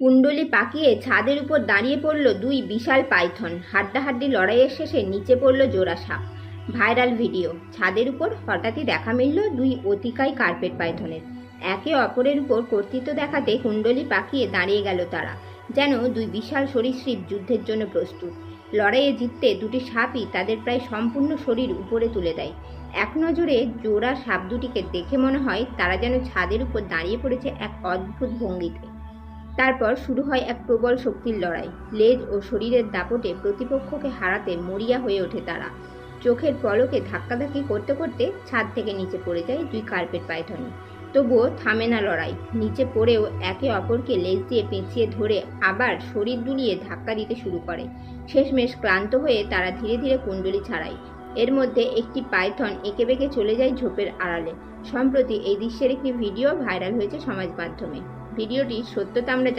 কুণ্ডলি পাকিয়ে ছাদের উপর দাঁড়িয়ে পড়ল দুই বিশাল পাইথন। হাড্ডাহাড্ডি লড়াইয়ের শেষে নিচে পড়ল জোড়া সাপ ভাইরাল ভিডিও। ছাদের উপর হঠাৎই দেখা মিলল দুই অতিকায় কার্পেট পাইথনের। একে অপরের উপর কর্তৃত্ব দেখাতে কুণ্ডলি পাকিয়ে দাঁড়িয়ে গেল তারা, যেন দুই বিশাল সরীসৃপ যুদ্ধের জন্য প্রস্তুত। লড়াইয়ে জিততে দুটি সাপই তাদের প্রায় সম্পূর্ণ শরীর উপরে তুলে দেয়। এক নজরে জোড়া সাপ দুটিকে দেখে মনে হয় তারা যেন ছাদের উপর দাঁড়িয়ে পড়েছে এক অদ্ভুত ভঙ্গিতে। তারপর শুরু হয় এক প্রবল শক্তির লড়াই। লেজ ও শরীরের দাপটে প্রতিপক্ষকে হারাতে মরিয়া হয়ে ওঠে তারা। চোখের পলকে ধাক্কাধাক্কি করতে করতে ছাদ থেকে নিচে পড়ে যায় দুই কার্পেট পাইথনি তবুও থামে না লড়াই। নিচে পড়েও একে অপরকে লেজ দিয়ে পেঁচিয়ে ধরে আবার শরীর দুলিয়ে ধাক্কা দিতে শুরু করে। শেষমেশ ক্লান্ত হয়ে তারা ধীরে ধীরে কুণ্ডলি ছাড়ায়। এর মধ্যে একটি পাইথন এঁকে বেঁকে চলে যায় ঝোপের আড়ালে। সম্প্রতি এই দৃশ্যের একটি ভিডিও ভাইরাল হয়েছে সমাজ মাধ্যমে। ভিডিওটি সত্যতা আমরা